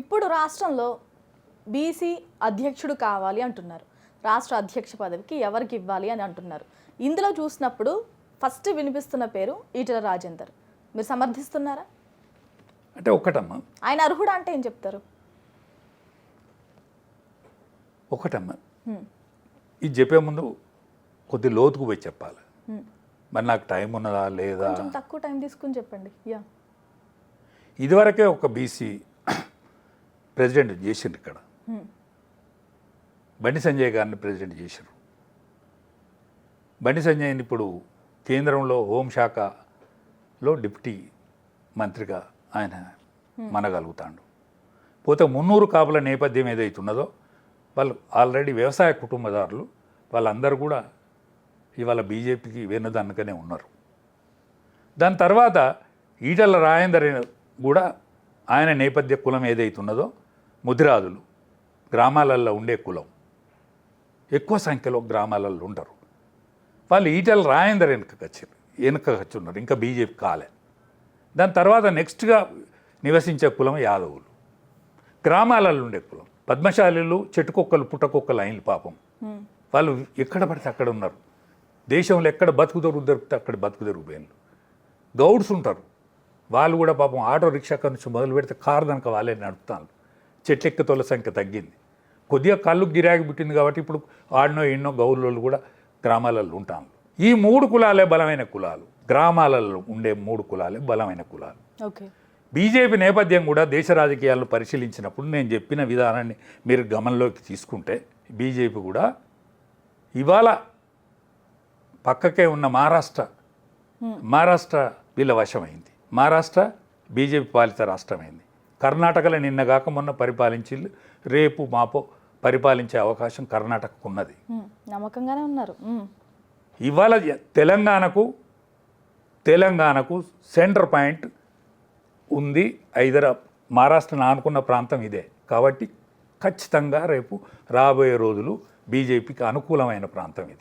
ఇప్పుడు రాష్ట్రంలో బీసీ అధ్యక్షుడు కావాలి అంటున్నారు. రాష్ట్ర అధ్యక్ష పదవికి ఎవరికి ఇవ్వాలి అని అంటున్నారు. ఇందులో చూసినప్పుడు ఫస్ట్ వినిపిస్తున్న పేరు ఈటల రాజేందర్. మీరు సమర్థిస్తున్నారా? అంటే ఒక్కటమ్మా. ఆయన అర్హుడు అంటే ఏం చెప్తారు? ఒకటమ్మా. ఇది చెప్పే ముందు కొద్ది లోతుకు పోయి చెప్పాలి. మరి నాకు టైం ఉన్నదా లేదా? తక్కువ టైం తీసుకుని చెప్పండి. యా. ఇదివరకే ఒక బీసీ ప్రెసిడెంట్ చేసిండు ఇక్కడ. బండి సంజయ్ గారిని ప్రెసిడెంట్ చేశారు బండి సంజయ్ని ఇప్పుడు కేంద్రంలో హోంశాఖలో డిప్యూటీ మంత్రిగా ఆయన మనగలుగుతాడు. పోతే మున్నూరు కాపుల నేపథ్యం ఏదైతే ఉన్నదో వాళ్ళు ఆల్రెడీ వ్యవసాయ కుటుంబదారులు వాళ్ళందరూ కూడా ఇవాళ బీజేపీకి వెన్నుదన్నుకనే ఉన్నారు. దాని తర్వాత ఈటల రాజేందర్ కూడా ఆయన నేపథ్య కులం ఏదైతే ఉన్నదో ముదిరాజులు గ్రామాలలో ఉండే కులం. ఎక్కువ సంఖ్యలో గ్రామాలలో ఉంటారు వాళ్ళు ఈటల రాజేందర్ వెనుకకి వచ్చారు వచ్చి ఉన్నారు ఇంకా బీజేపీ కాలే. దాని తర్వాత నెక్స్ట్గా నివసించే కులం యాదవులు. గ్రామాలలో ఉండే కులం. పద్మశాలీలు చెట్టుకొక్కలు పుట్టకొక్కలు అయిన పాపం. వాళ్ళు ఎక్కడ పడితే అక్కడ ఉన్నారు. దేశంలో ఎక్కడ బతుకు దొరుకు దొరికితే అక్కడ బతుకు దొరికిపోయినారు గౌడ్స్ ఉంటారు. వాళ్ళు కూడా పాపం ఆటో రిక్షా నుంచి మొదలు పెడితే కారు దనక వాళ్ళే నడుపుతాను చెట్లెక్కతోళ్ళ సంఖ్య తగ్గింది. కొద్దిగా కళ్ళు గిరాకి పుట్టింది కాబట్టి ఇప్పుడు ఆడినో ఎన్నో గౌరులు కూడా గ్రామాలలో ఉంటాను ఈ మూడు కులాలే బలమైన కులాలు. గ్రామాలలో ఉండే మూడు కులాలే బలమైన కులాలు. బీజేపీ నేపథ్యం కూడా దేశ రాజకీయాలను పరిశీలించినప్పుడు నేను చెప్పిన విధానాన్ని మీరు గమనంలోకి తీసుకుంటే బీజేపీ కూడా ఇవాళ పక్కకే ఉన్న మహారాష్ట్ర మహారాష్ట్ర వీళ్ళ వశమైంది. మహారాష్ట్ర బీజేపీ పాలిత రాష్ట్రమైంది. కర్ణాటకలో నిన్నగాక మొన్న పరిపాలించి రేపు మాపో పరిపాలించే అవకాశం కర్ణాటకకు ఉన్నది. నమ్మకంగానే ఉన్నారు. ఇవాళ తెలంగాణకు తెలంగాణకు సెంటర్ పాయింట్ ఉంది హైదరా మహారాష్ట్రను ఆనుకున్న ప్రాంతం ఇదే కాబట్టి ఖచ్చితంగా రేపు రాబోయే రోజులు బీజేపీకి అనుకూలమైన ప్రాంతం ఇది